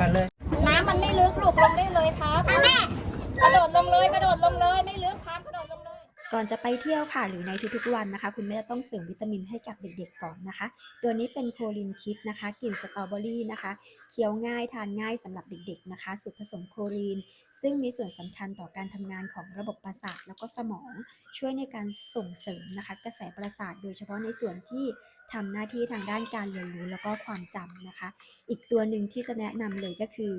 ปั่นเลย ก่อนจะไปเที่ยวค่ะ หรือในทุกๆวันนะคะ คุณแม่ต้องเสริมวิตามินให้กับเด็กๆก่อนนะคะตัวนี้เป็นโคลินคิดนะคะกลิ่นสตรอเบอรี่นะคะเคี้ยวง่ายทานง่ายสำหรับเด็กๆนะคะสูตรผสมโคลีนซึ่งมีส่วนสำคัญต่อการทำงานของระบบประสาทแล้วก็สมองช่วยในการส่งเสริมนะคะกระแสประสาทโดยเฉพาะในส่วนที่ทำหน้าที่ทางด้านการเรียนรู้แล้วก็ความจำนะคะ อีกตัวหนึ่งที่จะแนะนำเลยก็คือ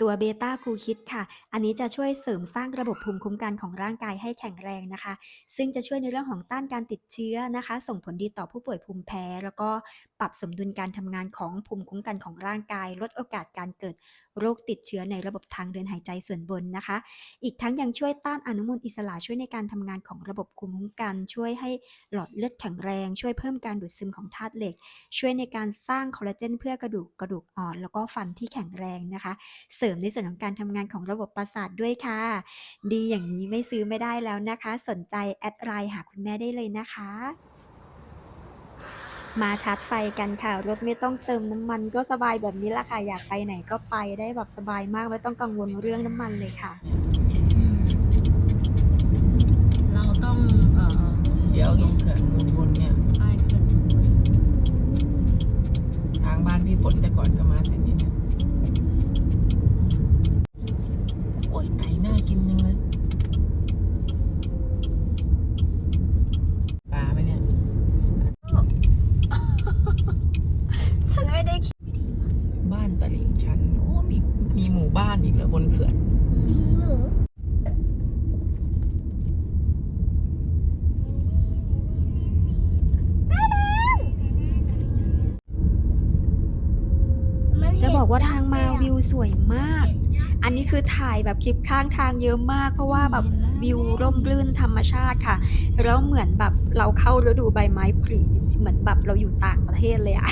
ตัวเบต้ากูคิดค่ะ อันนี้จะช่วยเสริมสร้างระบบภูมิคุ้มกันของร่างกายให้แข็งแรงนะคะ ซึ่งจะช่วยในเรื่องของต้านการติดเชื้อนะคะ ส่งผลดีต่อผู้ป่วยภูมิแพ้ แล้วก็ปรับสมดุลการทำงานของภูมิคุ้มกันของร่างกาย ลดโอกาสการเกิด โรคติดเชื้อในระบบทางเดินหายใจส่วนบนนะคะ อีกทั้งยังช่วยต้านอนุมูลอิสระช่วยในการทำงานของระบบภูมิคุ้มกัน ช่วยให้หลอดเลือดแข็งแรง ช่วยเพิ่มการดูดซึมของธาตุเหล็ก ช่วยในการสร้างคอลลาเจนเพื่อกระดูกกระดูกอ่อน แล้วก็ฟันที่แข็งแรงนะคะ เสริมในส่วนของการทำงานของระบบประสาทด้วยค่ะ ดีอย่างนี้ไม่ซื้อไม่ได้แล้วนะคะ สนใจแอดไลน์หาคุณแม่ได้เลยนะคะ มาชาร์จไฟกันค่ะ รถไม่ต้องเติมน้ำมันก็สบายแบบนี้ละค่ะ อยากไปไหนก็ไปได้แบบสบายมาก ไม่ต้องกังวลเรื่องน้ำมันเลยค่ะ เราต้องเอ่อ เดี๋ยวตรงเขื่อนมูลบนเนี่ย ไปเขื่อน ทางบ้านพี่ฝนแต่ก่อนก็มาเส้นนี้เนี่ยโอ้ยไก่น่ากินจังเลยปลาไหมเนี่ย ฉันไม่ได้คิด บ้านตลิ่งชัน โอ้มีมีหมู่บ้านอีกเหรอบนเขื่อน จริงเหรอ จะบอกว่าทางมา วิวสวยมาก อันนี้คือถ่ายแบบคลิปข้างทางเยอะมาก เพราะว่าแบบวิวร่มรื่นธรรมชาติค่ะ แล้วเหมือนแบบเราเข้าฤดูใบไม้ผลิเหมือนแบบเราอยู่ต่างประเทศเลยอะ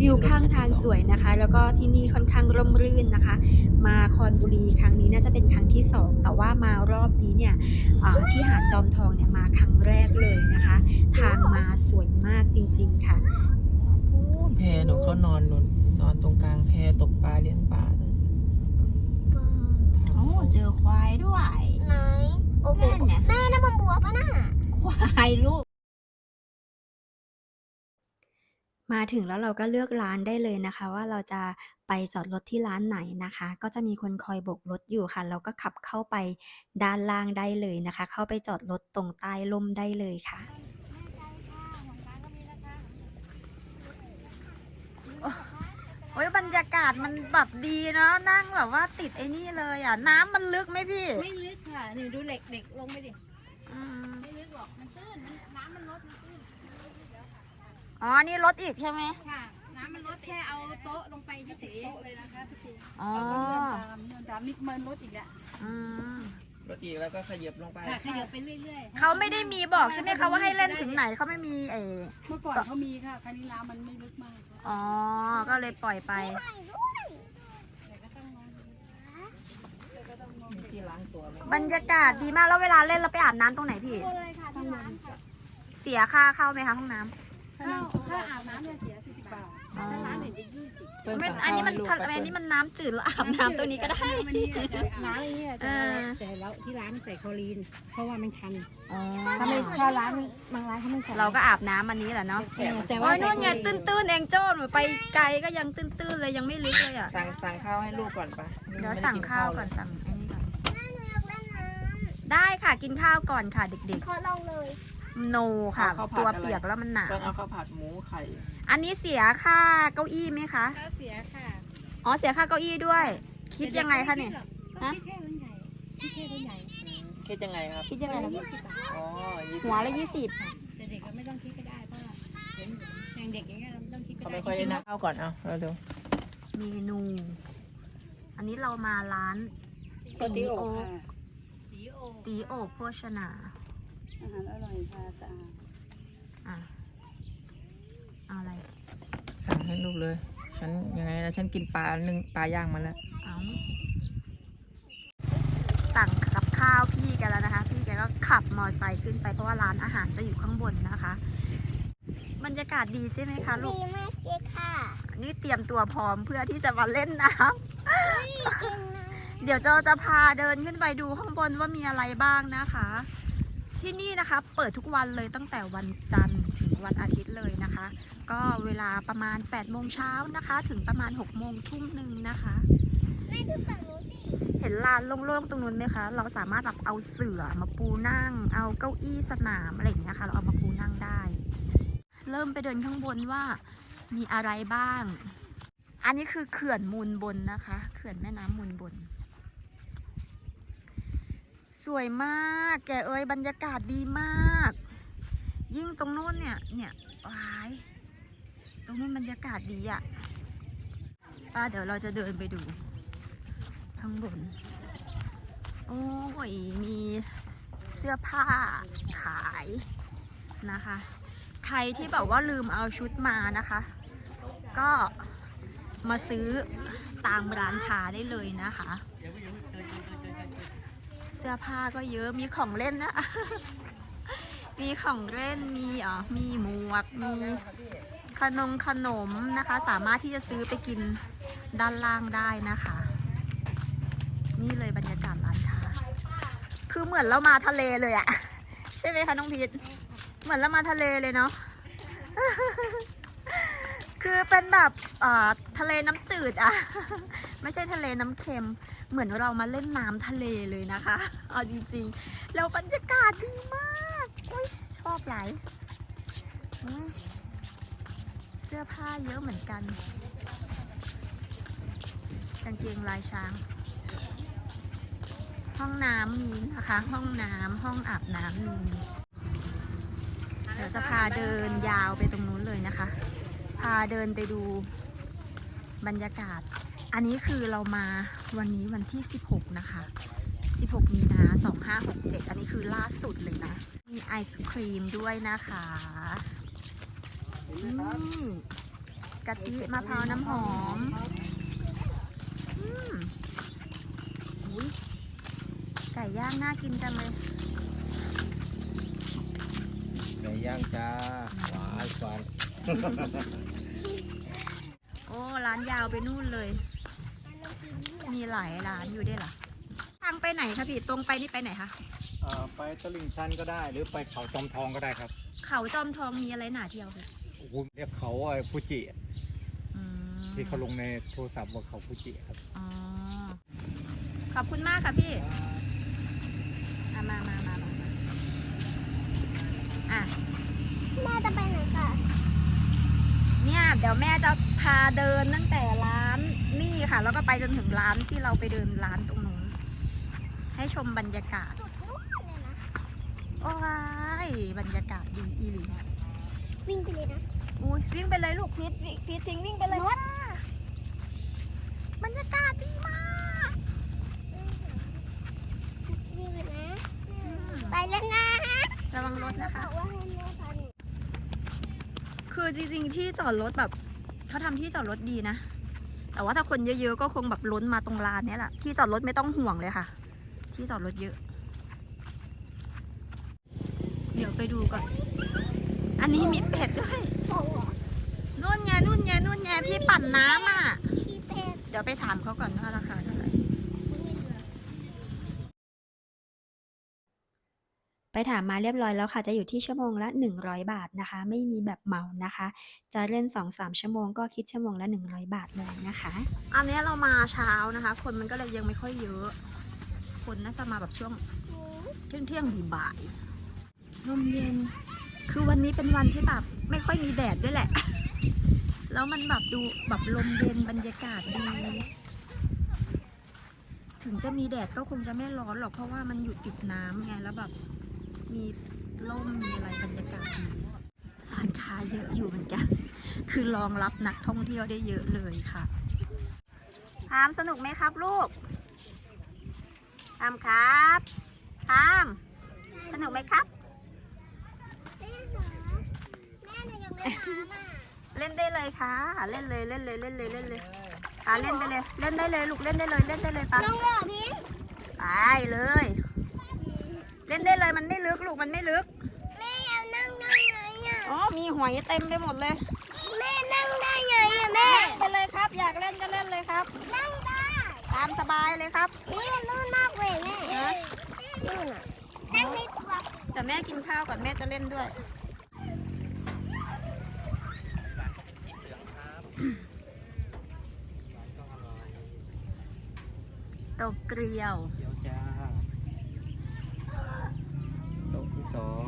วิวข้างทางสวยนะคะ แล้วก็ที่นี่ค่อนข้างร่มรื่นนะคะ มาคอนบุรีครั้งนี้น่าจะเป็นครั้งที่สองแต่ว่ามารอบนี้เนี่ยอ่าที่หาดจอมทองเนี่ยมาครั้งแรกเลยนะคะ ทางมาสวยมากจริง ๆค่ะ แพหนูเขานอนนนนอนตรงกลางแพตกปลาเลี้ยงปลานะโอ้เจอควายด้วย ไหน โอ้โหนั่นไงแม่น้ำมันบัวปะน่ะ ควายลูก มาถึงแล้วเราก็เลือกร้านได้เลยนะคะ ว่าเราจะไปจอดรถที่ร้านไหนนะคะ ก็จะมีคนคอยโบกรถอยู่ค่ะ เราก็ขับเข้าไปด้านล่างได้เลยนะคะ เข้าไปจอดรถตรงใต้ร่มได้เลยค่ะ โอ้ยบ รรยากาศมันแบบดีเนาะนั่งแบบว่าติดไอ้นี่เลยอะ น้ำมันลึกไหมพี่ไม่ลึกค่ะ นี่ดูเหล็กเด็กลงไปดิ อืมไม่ลึกหรอก มันตื้น มันน้ำมันลดมันตื้นอ๋อนี่รถอีกใช่ไหมค่ะ น้ำมันลดแค่เอาโต๊ะลงไปที่ติดโต๊ะเลยนะคะทุกทีอ๋อตามเดินตามนี่มันลดอีกแล้วอืม รถอีกแล้วก็ขยับลงไป ค่ะขยับไปเรื่อยๆเขาไม่ได้มีบอกใช่ไหมคะว่าให้เล่นถึงไหนเขาไม่มีเออเมื่อก่อนเขามีค่ะคราวนี้น้ำมันไม่ลึกมาก อ๋อ ก็เลยปล่อยไป แต่ก็ต้องมองดูมีที่ล้างตัวไหมบรรยากาศดีมากแล้วเวลาเล่นเราไปอาบน้ำตรงไหนพี่ต้องมองเสียค่าเข้าไหมคะห้องน้ำ ถ้าถ้าอาบน้ำเนี่ยเสีย40บาทอ๋อถ้าร้านอื่นจะ20เปิ้ล ไม่สั่งอันนี้มันข้าวให้ลูกทำไปอันนี้มันน้ำจืดแล้วอาบน้ำตัวนี้ก็ได้ มันนี่ร้านนี้เออแต่แล้วที่ร้านใส่คลอรีน เพราะว่ามันชันอ๋อถ้าไม่ถ้าร้านบางร้านเขาไม่ใส่เราก็อาบน้ำอันนี้แหละเนาะแต่โอ้ว่ายนู่นไงตื้นๆเองโจ้หนูไปไกลก็ยังตื้นๆเลยยังไม่ลึกเลยอะ สั่งสั่งข้าวให้ลูกก่อนปะเดี๋ยวไม่ไสั่งข้าวเลยก่อนสั่งไอ้นี่ก่อนแม่หนูอยากเล่นน้ได้ค่ะกินข้าวก่อนค่ะเด็กำขอลองเลยๆ โนค่ะ ตัวเปียกแล้วมันหนาเปิ้ลเอาข้าวผัดหมูไข่ อันนี้เสียค่าเก้าอี้ไหมคะถ้าเสียค่ะอ๋อเสียค่าเก้าอี้ด้วย คิดยังไงคะเนี่ย ฮะพี่แค่รุ่นใหญ่พี่แค่รุ่นใหญ่คิดยังไงครับ คิดยังไงนะยี่สิบบาทอ๋อ20หัวละยี่สิบแต่เด็กเราไม่ต้องคิดก็ได้เพราะว่าเห็นอย่างเด็กอย่างเงี้ยเราไม่ต้องคิดก็เขาได้ไม่ค่อยได้นับข้าวก่อนเอาเร็วเมนู อันนี้เรามาร้านตีโอโอค่ะตีโอตีโอกโภชนา อาหารอร่อยค่ะสะอาดอะ เอาอะไรๆสั่งให้ลูกเลย ฉันยังไงนะฉันกินปลาหนึ่งปลาย่างมาแล้ว เอาสั่งกับข้าวพี่แกันแล้วนะคะ พี่แกก็ขับมอเตอร์ไซค์ขึ้นไปเพราะว่าร้านอาหารจะอยู่ข้างบนนะคะ บรรยากาศดีใช่ไหมคะลูดีก มากเลยค่ะนี่เตรียมตัวพร้อมเพื่อที่จะมาเล่นน้ำเดี๋ยวเราจะพาเดินขึ้นไปดูข้างบนว่ามีอะไรบ้างนะคะ ที่นี่นะคะ เปิดทุกวันเลยตั้งแต่วันจันทร์ถึง วันอาทิตย์เลยนะคะ ก็เวลาประมาณ8โมงเช้านะคะ ถึงประมาณ6โมงทุ่มหนึ่งนะคะแม่ดูฝั่งนู้นสิเห็นลานโล่งๆตรงนู้นไหมคะ เราสามารถแบบเอาเสื่อมาปูนั่ง เอาเก้าอี้สนามอะไรอย่างเงี้ยค่ะ เราเอามาปูนั่งได้ เริ่มไปเดินข้างบนว่ามีอะไรบ้าง อันนี้คือเขื่อนมูลบนนะคะ เขื่อนแม่น้ำมูลบน สวยมาก แกเอ้ยบรรยากาศดีมาก ยิ่งตรงโน้นเนี่ย เนี่ยว้าย ตรงนู้นบรรยากาศดีอะ่ะ ป้าเดี๋ยวเราจะเดินไปดู ข้างบน โอ้ย มีเสื้อผ้าขายนะคะ ใครที่แบบว่าลืมเอาชุดมานะคะ ก็มาซื้อตามร้านค้าได้เลยนะคะ เสื้อผ้าก็เยอะ มีของเล่นนะ มีของเล่น มีอ๋อมีหมวก มีขนมขนมนะคะ สามารถที่จะซื้อไปกินด้านล่างได้นะคะ นี่เลยบรรยากาศร้านค้า คือเหมือนเรามาทะเลเลยอะใช่ไหมคะน้องพีทเหมือนเรามาทะเลเลยเนาะคือเป็นแบบเอ่อทะเลน้ำจืดอะไม่ใช่ทะเลน้ำเค็ม เหมือนเรามาเล่นน้ำทะเลเลยนะคะ เอาจริงๆ แล้วบรรยากาศดีมาก อุ๊ยชอบหลายอุ๊ยเสื้อผ้าเยอะเหมือนกัน กางเกงลายช้าง ห้องน้ำมีนะคะ ห้องน้ำห้องอาบน้ำมี เดี๋ยวจะพาเดินยาวไปตรงนู้นเลยนะคะ พาเดินไปดูบรรยากาศ อันนี้คือเรามาวันนี้วันที่ 16 นะคะ 16 มีนา 2567 อันนี้คือล่าสุดเลยนะ มีไอศครีมด้วยนะคะนี่กะทิมะพร้าวน้ำหอมอืมอุ๊ยไก่ย่างน่ากินจังเลย ไก่ย่างจ้าหวานฟัน โอ้ ร้านยาวไปนู่นเลย มีหลายร้านอยู่ด้วยเหรอ ทางไปไหนคะพี่ ตรงไปนี่ไปไหนคะเอ่อไปตลิ่งชันก็ได้ หรือไปเขาจอมทองก็ได้ครับเขาจอมทองมีอะไรหนาเที่ยวคะโอ้โหเรียกเขาไอ้ฟูจิอืมที่เขาลงในโทรศัพท์ว่าเขาฟูจิครับ อ๋อขอบคุณมากค่ะพี่อะมามามามามาอะ แม่จะไปไหนก่อนเนี่ยเดี๋ยวแม่จะพาเดินตั้งแต่ร้านนี่ค่ะ แล้วก็ไปจนถึงร้านที่เราไปเดินร้านตรงนู้นให้ชมบรรยากาศสุดนู่นเลยนะ โอ้ยบรรยากาศดีอีหลีวิ่งไปเลยนะอุ้ยวิ่งไปเลยลูกพีทพีททิ้งวิ่งไปเลยค่ะบรรยากาศดีมากวิ่งไปนะ ไปแล้วนะระวังรถนะคะ คือจริงๆที่จอดรถแบบเขาทำที่จอดรถดีนะ แต่ว่าถ้าคนเยอะๆก็คงแบบล้นมาตรงลานนี้แหละ ที่จอดรถไม่ต้องห่วงเลยค่ะ ที่จอดรถเยอะ เดี๋ยวไปดูก่อน อันนี้มีเป็ดด้วยโอ้โหนู่นไงนู่นไงนู่นไงพี่ปั่นน้ำอะพี่เป็ดเดี๋ยวไปถามเขาก่อนว่าราคาเท่าไหร่ ไปถามมาเรียบร้อยแล้วค่ะ จะอยู่ที่ชั่วโมงละ 100 บาทนะคะ ไม่มีแบบเหมานะคะ จะเล่น 2-3 ชั่วโมงก็คิดชั่วโมงละ 100 บาทเลยนะคะ อันเนี้ยเรามาเช้านะคะ คนมันก็เลยยังไม่ค่อยเยอะ คนน่าจะมาแบบช่วงเที่ยงเที่ยงๆบ่ายๆ ลมเย็น คือวันนี้เป็นวันที่แบบไม่ค่อยมีแดดด้วยแหละ แล้วมันแบบดูแบบลมเย็นบรรยากาศดี ถึงจะมีแดดก็คงจะไม่ร้อนหรอกเพราะว่ามันอยู่ติดน้ำไงแล้วแบบมีร่มมีอะไรบรรยากาศดีร้านค้าเยอะอยู่เหมือนกัน คือรองรับนักท่องเที่ยวได้เยอะเลยค่ะพามสนุกไหมครับลูกพามครับพามสนุกไหมครับ เล่นได้เลยค่ะ เล่นเลยเล่นเลยเล่นเลยเล่นเลยอะเล่นไปเลย เล่นได้เลยลูกเล่นได้เลยเล่นได้เลยปะลงเลยพี่ไปเลย เล่นได้เลยมันไม่ลึกลูกมันไม่ลึกแม่เอานั่งได้ไงอะอ๋อมีหอยเต็มไปหมดเลย แม่นั่งได้ไงอะแม่เล่นกัเลยครับ อยากเล่นก็เล่นเลยครับ นั่งได้ตามสบายเลยครับนี่มันลื่นมากเลยแม่ะนั่งในครัวแต่แม่กินข้าวก่อนแม่จะเล่นด้วย เกลียวเดี๋ยวจ้าโต๊ะที่สอง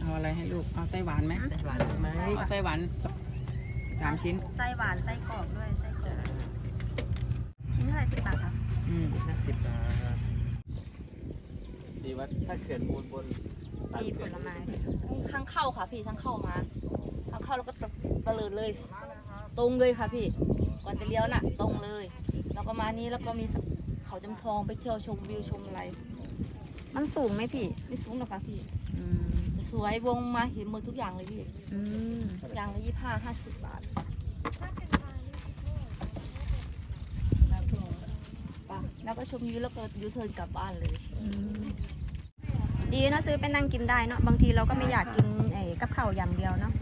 เอาอะไรให้ลูก เอาไส้หวานไหมไส้หวานไหมเอาไส้หวานสักสามชิ้น ไส้หวานไส้กรอกด้วยไส้กรอกชิ้นเท่าไหร่สิบบาทครับอืมห้าสิบบาทดีว่าถ้าเขื่อนมูลบนมีผลไม้ด้วยทั้งเข้าค่ะพี่ทั้งเข้ามาทั้งเข้าแล้วก็ตะตะเลิดเลย ตรงเลยค่ะพี่ก่อนจะเลี้ยวน่ะ ตรงเลย แล้วก็มานี้แล้วก็มีเขาจำทองไปเที่ยวชมวิวชมอะไร มันสูงไหมพี่ไม่สูงหรอกค่ะพี่อืมแต่สวยวงมาเห็นหมดทุกอย่างเลยพี่อืมอย่างละยี่ห้าห้าสิบบาทแล้วก็ชมวิวแล้วก็ยูเทิร์นกลับบ้านเลยอืมดีนะซื้อไปนั่งกินได้เนาะบางทีเราก็ไม่อยากกินไอ้กับข้าวอย่างเดียวเนาะ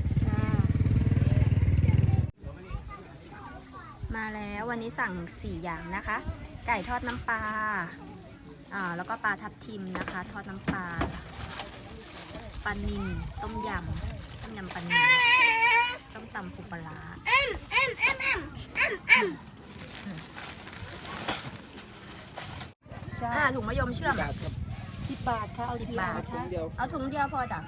มา แล้ววันนี้สั่ง 4 อย่างนะคะ ไก่ทอดน้ำปลาอ่าแล้วก็ปลาทับทิมนะคะ ทอดน้ำปลาปลานิลต้มยำต้มยำปลานิลส้มตำปูปลาร้าเอ็มเอ็มเอ็มเอ็มเอ็มเอ็มอ่าถุงมะยมเชื่อมสิบบาทค่ะเอาสิบเดียวบาทนะคะเดียวเอาถุงเดียวพอจ้ะ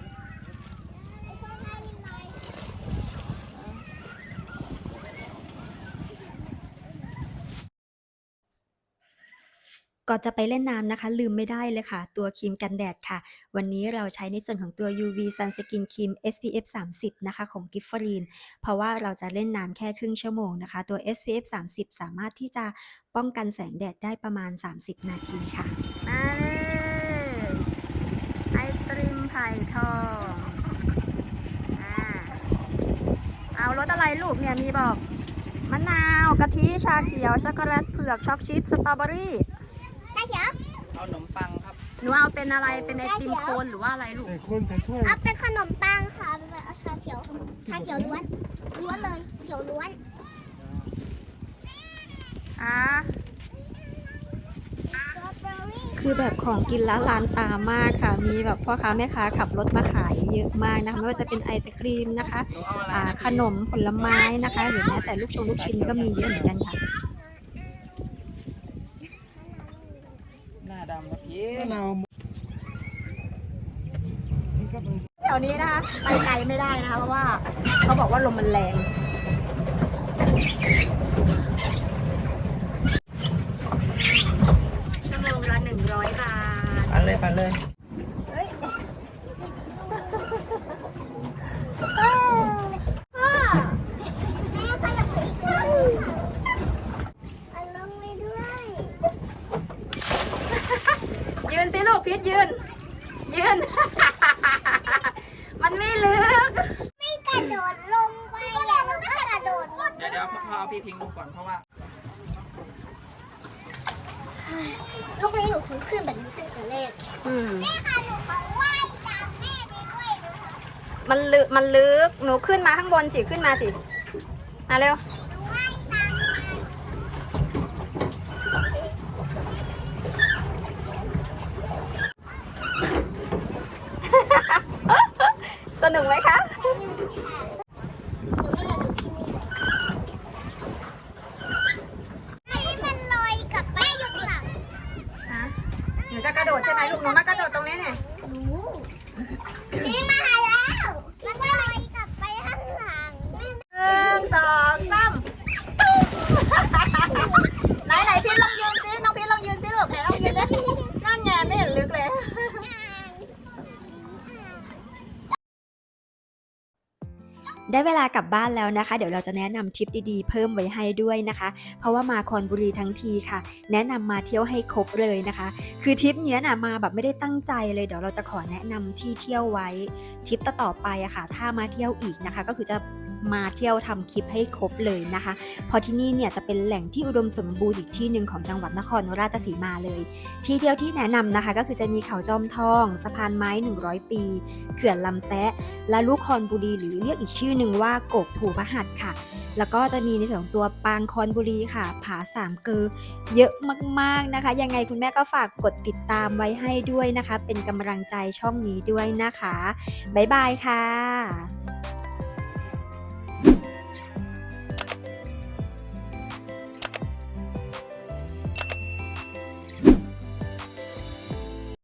ก่อนจะไปเล่นน้ำนะคะ ลืมไม่ได้เลยค่ะ ตัวครีมกันแดดค่ะ วันนี้เราใช้ในส่วนของตัว UV Sunscreen Cream SPF 30 นะคะ ของกิฟฟรีนเพราะว่าเราจะเล่นน้ำแค่ครึ่งชั่วโมงนะคะ ตัว SPF 30 สามารถที่จะป้องกันแสงแดดได้ประมาณ 30 นาทีค่ะ มาเลยไอติมไผ่ทองอ่าเอารสอะไรลูกเนี่ยมีบอก มะนาว กะทิ ชาเขียว ช็อกโกแลต เผือก ช็อกชิพสตรอเบอรี่ เขียวเอาขนมปังครับ หนูเอาเป็นอะไรเป็นไอติมโคนหรือว่าอะไรลูกเอาเป็นขนมปังค่ะเป็นเอาชาเขียวชาเขียวล้วนล้วนเลยเขียวล้วนอ่าสตรอเบอรี่คือแบบของกินละลานตามากค่ะ มีแบบพ่อค้าแม่ค้าขับรถมาขายเยอะมากนะคะไม่ว่าจะเป็นไอศครีมนะคะหนูเอาอะไรอ่านะขนมผลไม้นะคะ หรือแม้แต่ลูกชงลูกชิ้นก็มีเยอะเหมือนกันค่ะ หน้าดำครับพี่ แถ วนี้นะคะไปไกลไม่ได้นะคะเพราะว่าเขาบอกว่าลมมันแรง ชั่วโมงละหนึ่งร้อยบาท ปันเลยปันเลย พ่อแม่ขยับไปอีกหน่อยเอาลงไปด้วย ยืนสิลูกพีทยืน ยืน มันไม่ลึก ไม่กระโดดลงไปอย่าหนูก็กระโดดลง เดี๋ยวเดี๋ ยวพ่อเอาพี่พิงลงก่อนเพราะว่าลูกนี้หนูคงขึ้นแบบนี้ตั้งแต่แรกอืมแม่ค่ะหนูขอว่ายตามแม่ไปด้วยนะคะมันลึกมันลึกหนูขึ้นมาข้างบนสิขึ้นมาสิมาเร็วหนูว่ายตามมาสนุกไหมคะ หนูไม่อยากอยู่ที่นี่เลยให้มันลอยกลับไปหยุดหลัง ฮะ หนูจะกระโดดใช่ไหมลูก หนูมากระโดดตรงนี้เนี่ย หนูนี่มาแล้วมันลอยกลับไปข้างหลังแม่ หนึ่งสองสามตุ้มไหนไหนพีทลองยืนสิ น้องพีทลองยืนสิลูกไหนลองยืนดินั่นไงไม่เห็นลึกเลย ได้เวลากลับบ้านแล้วนะคะ เดี๋ยวเราจะแนะนำทริปดีๆ เพิ่มไว้ให้ด้วยนะคะ เพราะว่ามาคอนบุรีทั้งทีค่ะ แนะนำมาเที่ยวให้ครบเลยนะคะ คือทริปเนี้ยนะมาแบบไม่ได้ตั้งใจเลยเดี๋ยวเราจะขอแนะนำที่เที่ยวไว้ทริปต่อๆไปอะค่ะ ถ้ามาเที่ยวอีกนะคะ ก็คือจะ มาเที่ยวทำคลิปให้ครบเลยนะคะเพราะที่นี่เนี่ยจะเป็นแหล่งที่อุดมสมบูรณ์อีกที่หนึ่งของจังหวัดนครราชสีมาเลย ที่เที่ยวที่แนะนำนะคะ ก็คือจะมีเขาจอมทอง สะพานไม้ 100 ปี เขื่อนลำแซะ และลูกคอนบุรีหรือเรียกอีกชื่อหนึ่งว่ากบผูพระหัตค่ะแล้วก็จะมีในส่วนของตัวปางคอนบุรีค่ะ ผาสามเกอเยอะมากๆนะคะ ยังไงคุณแม่ก็ฝากกดติดตามไว้ให้ด้วยนะคะ เป็นกำลังใจช่องนี้ด้วยนะคะ บ๊ายบายค่ะ